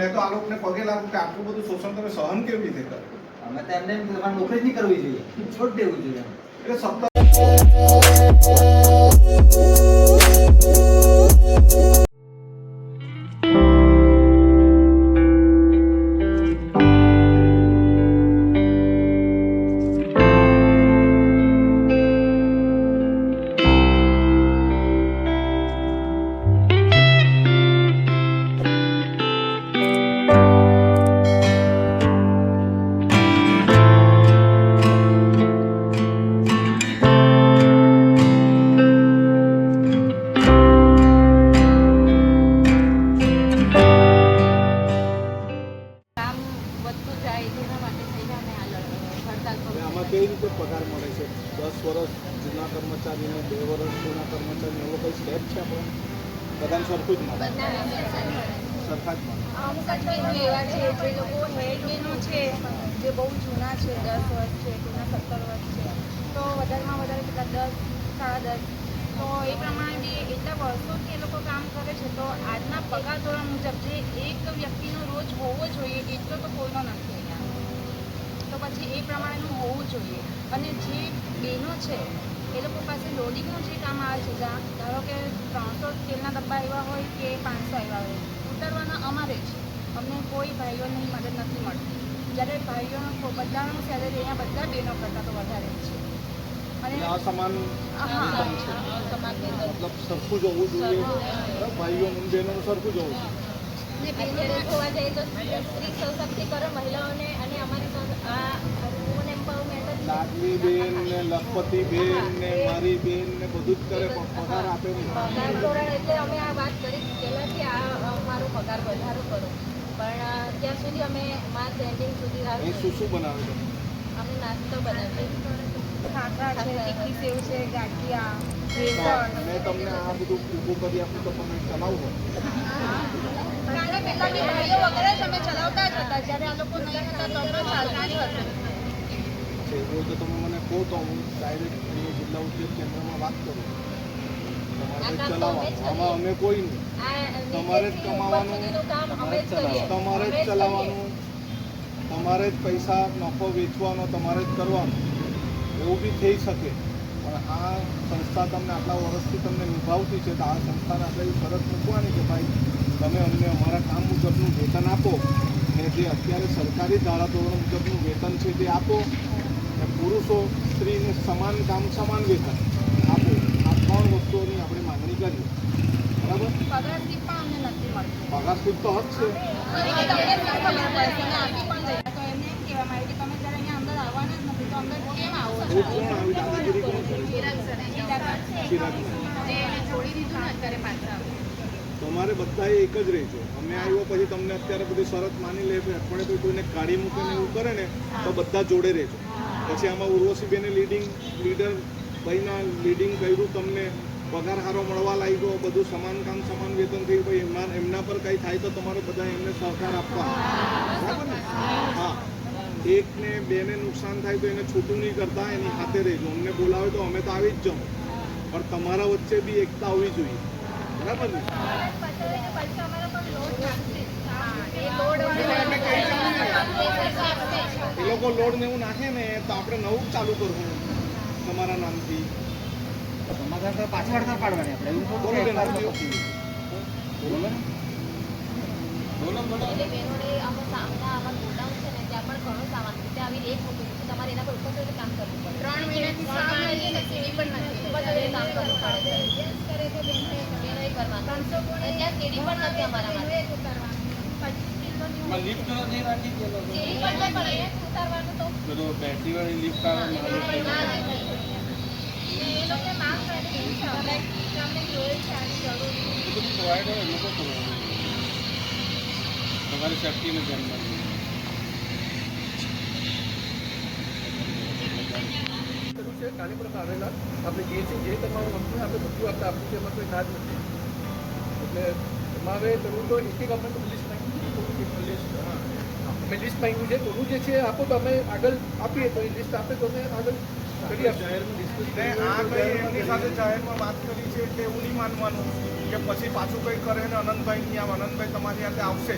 મેં તો આ લોકોને પગે લાગુ કે આટલું બધું શોષણ તમે સહન કેવી રીતે કરો? અમે તો એમને તમારે નોકરી જ નહીં કરવી જોઈએ. છોડ દેવું જોઈએ એટલે સત્તા કર્મચારીને બે વર્ષના જૂના કર્મચારીને એવો કઈ સ્ટેપ છે આપણે? બધાને સરખું જ મળે. સરખા જ મળે. અમુક એવા છે, જે લોકો છે, જે બહુ જૂના છે, દસ વર્ષ છે, જૂના સત્તર વર્ષ છે, તો વધારેમાં વધારે દસ, સાડા દસ. તો એ પ્રમાણે એટલા વર્ષોથી એ લોકો કામ કરે છે, તો આજના પગાર ધોરણ મુજબ જે એક વ્યક્તિનો રોજ હોવો જોઈએ, એટલો તો કોઈનો નથી અહીંયા. તો પછી એ પ્રમાણેનું હોવું જોઈએ. અને જે બહેનો છે એ લોકો પાસે લોડિંગનું જે કામ આવે છે જ્યાં ધારો કે ત્રણસો તેલના ડબ્બા આવ્યા હોય કે પાંચસો આવ્યા હોય ઉતારવાના અમારે જ. અમને કોઈ ભાઈઓની મદદ નથી મળતી. જ્યારે ભાઈઓનો બધાનું સેલેરી અહીંયા બધા બહેનો કરતાં તો વધારે જ છે. અને એટલે આ સમાન હા. વેતન છે. સમાન મતલબ સરખું જ હોવું જોઈએ. ભાઈઓ બહેનોનું સરખું જ હોવું જોઈએ. લાડલી બેન ને લખપતિ બેન ને મારી બેન ને બધું જ કરે પગાર આપે પગાર ધોરણ એટલે અમે આ વાત કરી કે આ અમારો પગાર વધારો કરો. પણ ત્યાં સુધી અમે માર્ચ એન્ડિંગ સુધી રાહ શું શું બનાવે અમે નાસ્તો બનાવીએ. ખાખરા છે તીખી સેવ છે ગાંઠિયા મેં તમને આ બધું ઊભું કરી આપ્યું તો તમે ચલાવો કારણ કે પહેલાં ભાઈઓ વગેરે જ અમે ચલાવતા જ હતા. જ્યારે આ લોકો નહીં હતા તો ચાલતા જ હતું. છે. એવું તો તમે મને કહો તો હું ડાયરેક્ટ જિલ્લા ઉદ્યોગ કેન્દ્રમાં વાત કરું. તમારે ચલાવવાનું. આમાં અમે કોઈ નહીં. તમારે જ કમાવાનું, તમારે જ કરીએ. તમારે જ ચલાવવાનું. તમારે જ પૈસા નફો વેચવાનો તમારે જ કરવાનો. એવું બી થઈ શકે. પણ આ સંસ્થા તમને આટલા વર્ષથી તમને નિભાવતી છે તો આ સંસ્થાને આપણે એવી શરત મૂકવાની કે ભાઈ તમે અમને અમારા કામ મુજબનું વેતન આપો ને જે અત્યારે સરકારી ધારાધોરણ મુજબનું વેતન છે તે આપો. પુરુષો સ્ત્રીને સમાન કામ સમાન વેતન આપો આ ત્રણ વસ્તુઓની આપણે માંગણી કરીએ. બરાબર? પગાર સ્લીપ તો હક છે. કરે તમારે બધાએ એક જ રહેજો. અમે આવ્યો પછી તમને અત્યારે બધી શરત માની લે, પણ કોઈને કાઢી મૂકે ને એવું કરે ને, તો બધા જોડે રહેજો. પછી આમાં ઉર્વશીબેને લીડિંગ લીડર ભાઈના લીડિંગ કર્યું તમને પગાર સારો મળવા લાગ્યો બધું સમાન કામ સમાન વેતન થયું ભાઈ એમના એમના પર કંઈ થાય તો તમારે બધા એમને સહકાર આપવા. બરાબર ને? હા. એકને બેને નુકસાન થાય તો એને છૂટું નહીં કરતા એની હાથે રહેજો. અમને બોલાવે તો અમે તો આવી જ જાઉં પણ તમારા વચ્ચે બી એકતા હોવી જોઈએ. બરાબર ને? એ લોકો લોડ ને એવું નાખે ને તો આપણે નવું ચાલુ કરવું તમારા નામથી. સમાધાન તો પાછી પાડવાની આપણે એવું બોલો બેન, બોલો. ને બોલો બોલો એટલે બહેનોને આમાં સામના આમાં ગોડાઉન છે ને ત્યાં પણ ઘણું સામાન છે. ત્યાં આવી એક મૂકેલું છે તમારે એના પર ઉપર કામ કરવું પડે. ત્રણ મહિનાથી સામાન પણ નથી વધારે કામ કરવું પડે. કરવાનું અને ત્યાં સીડી પણ નથી અમારા માટે લિફ્ટ નથી રાખી સીડી પણ નહીં પણ અહીંયા ઉતારવાનું તો પેલો બેટરી વાળી લિફ્ટ આવે ના નથી. એ લોકોને માંગ કરી છે અમે કે અમને જોઈએ છે આની જરૂર એ બધું પ્રોવાઈડ હોય એ લોકો કરવાનું તમારી સેફ્ટીને ધ્યાનમાં લઈને. કર્યું છે કાલે પણ આવેલા આપણે જે છે જે તમારું ગમતું હોય આપણે બધું આપણે આપવું છે એમાં કોઈ ના જ નથી એટલે એમાં હવે કરવું તો એક એક આપણે લિસ્ટ માંગ્યું છે થોડું લિસ્ટ અમે લિસ્ટ માંગ્યું છે થોડું જે છે આપો તો અમે આગળ આપીએ તો એ લિસ્ટ આપે તો અમે આગળ કરી આપીએ સાથે જાહેરમાં વાત કરી છે એટલે એવું નહીં માનવાનું કે પછી પાછું કંઈ કરે ને અનંતભાઈ નહીં આવે અનંતભાઈ તમારી સાથે આવશે.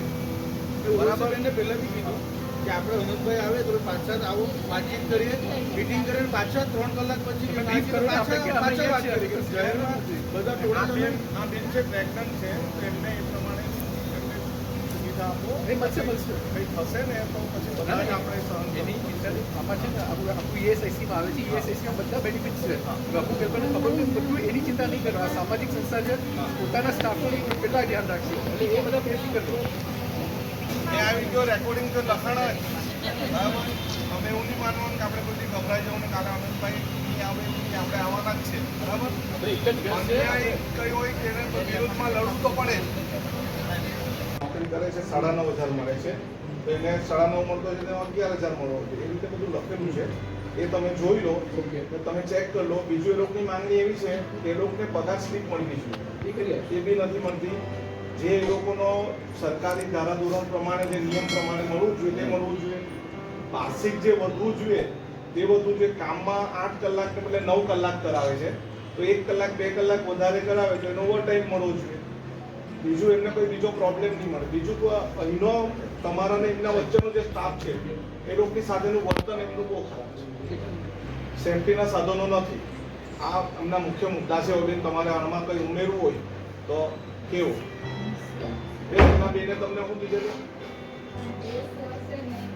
બરાબર એને પહેલાથી કીધું કે આપણે અનંતભાઈ આવે તો પાછા જ આવો વાતચીત કરીએ મીટિંગ કરીને પાછા ત્રણ કલાક પછી પાછા વાત કરીએ. છીએ. જાહેરમાં બધા ટોળા બેન આ બેન છે પ્રેગ્નન્ટ છે એમને એ પ્રમાણે આપો એ મળશે મળશે. કંઈ થશે ને તો પછી બધા જ આપણે સહન એની ઇન્ટરનેટ આમાં છે ને આખું આખું ESIC આવે છે. ESIC બધા બેનિફિટ્સ છે. પેપરને ખબર નથી બધું એની ચિંતા નહીં કરવા. સામાજિક સંસ્થા છે. પોતાના સ્ટાફનું કેટલા ધ્યાન રાખશે? એટલે એ બધા પ્રયત્ન ગયો રેકોર્ડિંગ તો લખાણ બરાબર? અમે એવું નહીં માનવાનું કે આપણે બધી ગભરાઈ જવું કાલે નહીં આવે એવું આપણે આવવાના જ છે. બરાબર? આપણે કઈ હોય કે વિરોધમાં લડવું તો પડે. કરે છે સાડા નવ હજાર મળે છે. તો એને સાડા નવ મળતો હોય તો તેને અગિયાર હજાર મળવો જોઈએ. એ રીતે બધું લખેલું છે. એ તમે જોઈ લો. તો તમે ચેક કરી લો. બીજું એ લોકોની માંગણી એવી છે કે એ લોકોને પગાર સ્લીપ મળવી જોઈએ એ બી નથી મળતી. જે એ લોકોનો સરકારી ધારાધોરણ પ્રમાણે જે નિયમ પ્રમાણે મળવું જોઈએ તે મળવું જોઈએ. માસિક જે વધવું જોઈએ તે બધું જે કામમાં આઠ કલાકને બદલે નવ કલાક કરાવે છે. તો એક કલાક બે કલાક વધારે કરાવે તો એનો ઓવર ટાઈમ મળવો જોઈએ. બીજું એમને કોઈ બીજો પ્રોબ્લેમ નહીં મળે. બીજું તો અહીંનો તમારા ને એમના વચ્ચેનો જે સ્ટાફ છે એ લોકોની સાથેનું વર્તન એમનું બહુ ખરાબ છે. સેફટીના સાધનો નથી. આ એમના મુખ્ય મુદ્દા છે ઓલી તમારે આમાં કંઈ ઉમેરવું હોય તો કેવું? એ એમના બેને તમને શું કીધેલું?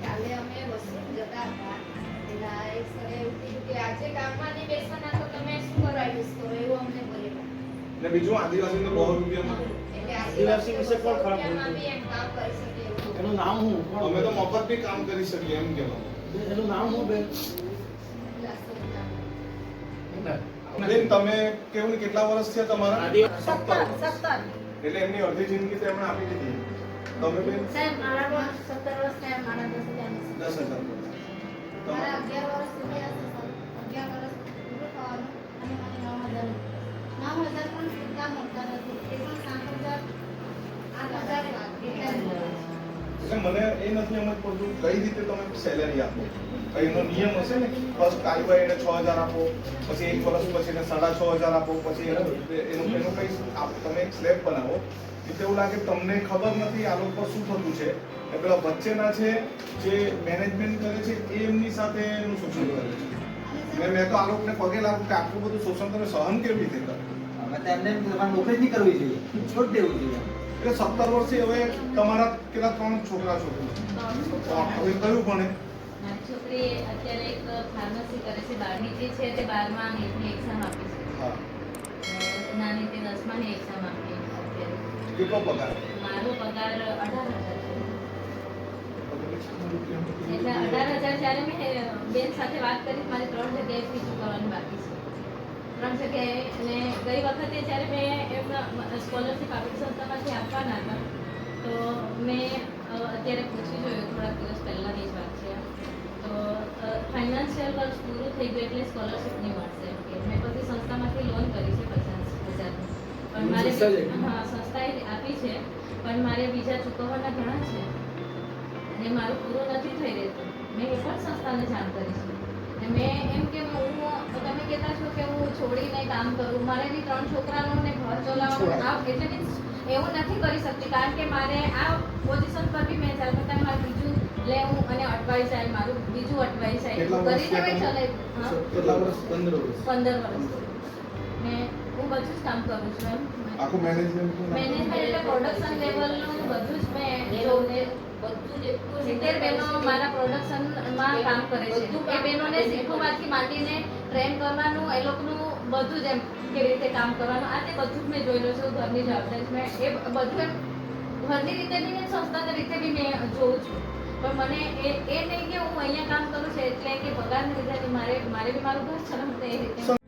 કાલે અમે વસૂલ જતા હતા. પેલા એક સરે એવું કીધું કે આજે કામમાં નહીં બેસવાના તો તમે શું કરવા યુઝ કરો એવું અમને બોલેલા ને બીજું આદિવાસીને બહુ રૂપિયામાં ડીવાયસી વિશે કોણ ખરાબ બોલતું એનું નામ હું? અમે તો મફત બી કામ કરી શકીએ એમ કહેવાનું એનું નામ હું બેન બેન તમે કેવું કેટલા વર્ષ છે તમારા? એટલે એમની અડધી જિંદગી તો એમણે આપી દીધી. તમે બેન? સાહેબ મારા પણ 17 વર્ષ થયા મારા 10000 10000 મારા 11 વર્ષ થયા 11 વર્ષ પૂરો થવાનો અને મને 9000 9000 પણ એટલા મળતા નથી. એ પણ 7000 મને એ નથી સમજ પડતું કઈ રીતે તમે સેલેરી આપો? એનો નિયમ હશે ને? ફર્સ્ટ ભાઈ એને છ હજાર આપો, પછી એક વર્ષ પછી એને સાડા છ હજાર આપો, પછી એનું એનું કંઈ તમે એક સ્લેબ બનાવો. એટલે એવું લાગે તમને ખબર નથી આ લોકો શું થતું છે. એ પેલા વચ્ચેના છે જે મેનેજમેન્ટ કરે છે, એ એમની સાથે એનું શોષણ કરે છે. મેં તો આ લોકોને પગે લાગુ કે આટલું બધું શોષણ તમે સહન કેવી રીતે કરો? એમને જ નહીં કરવી જોઈએ. છોડ દેવું જોઈએ. એટલે સત્તર વર્ષે હવે તમારા કેટલા ત્રણ છોકરા છોકરી હવે કયું ભણે? છોકરી અત્યારે એક ફાર્મસી કરે છે. બારમી જે છે તે બારમા નીટની એક્ઝામ આપી છે. હા. નાની તે દસમાની એક્ઝામ આપી અત્યારે. કેટલો પગાર? મારો પગાર અઢાર હજાર છે. એટલે એટલે અઢાર હજાર જ્યારે મેં બેન સાથે વાત કરી મારે ત્રણ જગ્યાએ ફી ચૂકવવાની બાકી છે. ત્રણ જગ્યાએ અને ગઈ વખતે જ્યારે મેં એમના સ્કોલરશીપ આપી સંસ્થામાંથી આપવાના હતા તો મેં અત્યારે પૂછી જોયું થોડાક દિવસ પહેલાંની જ વાત છે. તો ફાઇનાન્શિયલ વર્ષ પૂરું થઈ ગયું એટલે સ્કોલરશીપ નહીં મળશે કે. મેં પછી સંસ્થામાંથી લોન કરી છે પચાસ હજારની પણ મારે? હા સંસ્થાએ આપી છે. પણ મારે બીજા ચૂકવવાના ઘણા છે. અને મારું પૂરું નથી થઈ રહેતું. મેં એ પણ સંસ્થાને જાણ કરી છે. અને મેં કે હું છોડીને કામ કરું મારે બી ત્રણ છોકરાનું ને ઘર ચલાવવાનું એટલે મીન્સ એવું નથી કરી શકતી કારણ કે મારે આ પોઝિશન પર બી મેં ચાલ કરતા મારે બીજું લેવું અને અટવાઈ જાય મારું બીજું અટવાઈ જાય કરી દેવાય મેં હા. પંદર વર્ષ. પંદર વર્ષ. ને હું બધું જ કામ કરું છું એમ. આખું મેનેજમેન્ટ મેનેજમેન્ટ એટલે પ્રોડક્શન લેવલનું બધું જ મેં બધું જ એટલું સિત્તેર બહેનો મારા પ્રોડક્શનમાં કામ કરે છે. એ બહેનોને શીખવાથી માંડીને ટ્રેન કરવાનું એ લોકોનું બધું જ એમ કેવી રીતે કામ કરવાનું. આ તે બધું જ મેં જોયેલું છે ઘરની જવાબદારી મેં. એ બધું એમ ઘરની રીતે બી ને સંસ્થાની રીતે બી મેં જોઉં છું. પણ મને એ એ નહીં કે હું અહીંયા કામ કરું છું એટલે કે પગારની રીતે નહીં. મારે મારે બી મારું ઘર ચલાવવું એ રીતે